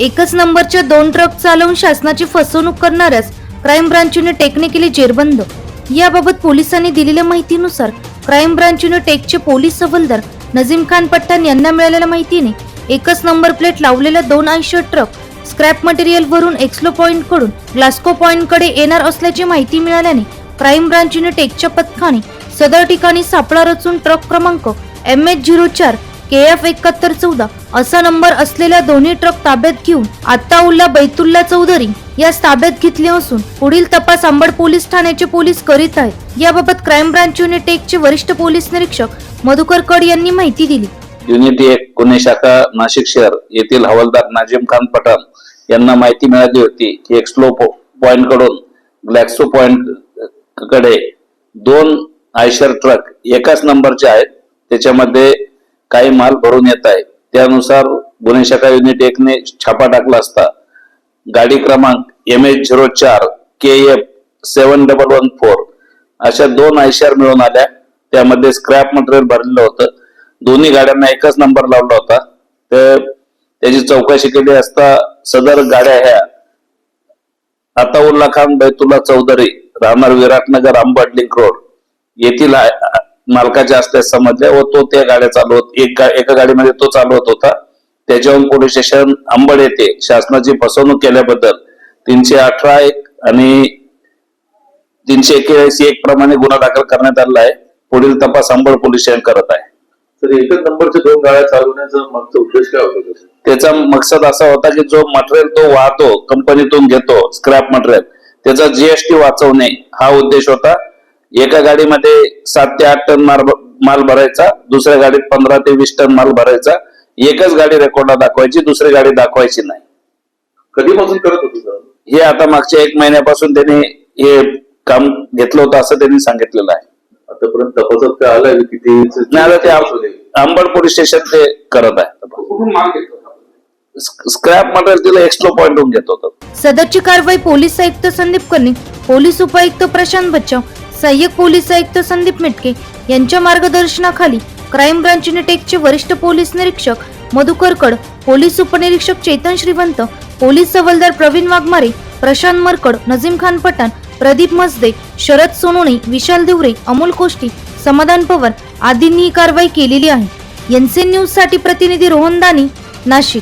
एकच नंबरच्या दोन ट्रक चालवून शासनाची फसवणूक करणाऱ्यास क्राईम ब्रांचने टेकने केली जेरबंद. याबाबत पोलिसांनी दिलेल्या माहितीनुसार क्राईम ब्रांचने टेकचे पोलीस हवलदार नजीम खान पठाण यांना मिळालेल्या माहितीने एकच नंबर प्लेट लावलेल्या दोन आयशर ट्रक स्क्रॅप मटेरियल वरून एक्सलो पॉइंटकडून ग्लास्को पॉइंटकडे येणार असल्याची माहिती मिळाल्याने क्राईम ब्रांचने टेकच्या पथकाने सदर ठिकाणी सापळा रचून ट्रक क्रमांक एम एच झिरो चार के एफ एकाहत्तर चौदा असा नंबर असलेल्या दोन्ही ट्रक ताब्यात घेऊन आत्ताउल्ला बैतुल्ला चौधरी. यास ताब्यात घेतले असून पुढील तपास अंबड पोलीस ठाण्याचे पोलीस करीत आहेत. याबाबत क्राईम ब्रांच युनिट एकचे वरिष्ठ पोलीस निरीक्षक मधुकर कड यांनी माहिती दिली. युनिट एक गुन्हे शाखा नाशिक शहर येथील हवालदार नाजिम खान पठाण यांना माहिती मिळाली होती की एक्सलो पॉइंटकडून ग्लॅक्सो पॉइंटकडे दोन आयशर ट्रक एकाच नंबरचे आहेत. त्याच्यामध्ये काही माल भरून येत आहे. त्यानुसार गुन्हे शाखा युनिट एकने छापा टाकला असता. गाडी क्रमांक एम एच झिरो चार K F seven double one four अशा दोन आयशार मिळून आल्या. त्यामध्ये स्क्रॅप मटेरियल भरलेलं होतं. दोन्ही गाड्यांना एकच नंबर लावला होता. तर त्याची चौकशी केली असता सदर गाड्या ह्या अताउल्ला खान बैतुल्ला चौधरी राहणार विराटनगर अंबड लिंक रोड येथील मालकाच्या असल्यास समजल्या व तो त्या गाड्या चालवत एक गा- एका गाडीमध्ये तो चालवत होता. त्याच्याहून पोलीस स्टेशन अंबड येथे शासनाची फसवणूक केल्याबद्दल तीनशे अठरा एक आणि तीनशे एक्केचाळीस एक प्रमाणे गुन्हा दाखल करण्यात आला आहे. पुढील तपास अंबड पोलीस स्टेशन करत आहे. तर एकच नंबरच्या दोन गाड्या चालवण्याचा मागचा उद्देश काय होता त्याचा? त्याचा मकसद असा होता की जो मटेरियल तो वाहतो कंपनीतून घेतो स्क्रॅप मटेरियल त्याचा जीएसटी वाचवणे हा उद्देश होता. एका गाडीमध्ये सात ते आठ टन माल माल भरायचा दुसऱ्या गाडीत पंधरा ते वीस टन माल भरायचा. एकच गाडी रेकॉर्डला दाखवायची दुसरी गाडी दाखवायची नाही. कधीपासून करत होतो सर? हे आता मागच्या एक महिन्यापासून त्यांनी हे काम घेतलं होतं असं त्यांनी सांगितलेलं आहे. आतापर्यंत तपासात काय आलंय किती नाही आता ते अंबड पोलीस स्टेशन ते करत आहे. कुठून माल घेतो स्क्रॅप मटेरियल तिला एक्सप्लो पॉइंटहून घेत होतं. सदरची कारवाई पोलीस आयुक्त संदीप कर्णिक पोलीस उपायुक्त प्रशांत बच्चाव सहाय्यक पोलीस आयुक्त संदीप मिटके यांच्या मार्गदर्शनाखाली क्राईम ब्रांच टेकचे वरिष्ठ पोलीस निरीक्षक मधुकरकड पोलीस उपनिरीक्षक चेतन श्रीवंत पोलीस सवलदार प्रवीण वाघमारे प्रशांत मरकड नजीम खान पठाण प्रदीप मसदे शरद सोनोणे विशाल देवरे अमोल कोष्टी समाधान पवार आदींनी ही कारवाई केलेली आहे. एनसीएन न्यूजसाठी प्रतिनिधी रोहन दानी नाशिक.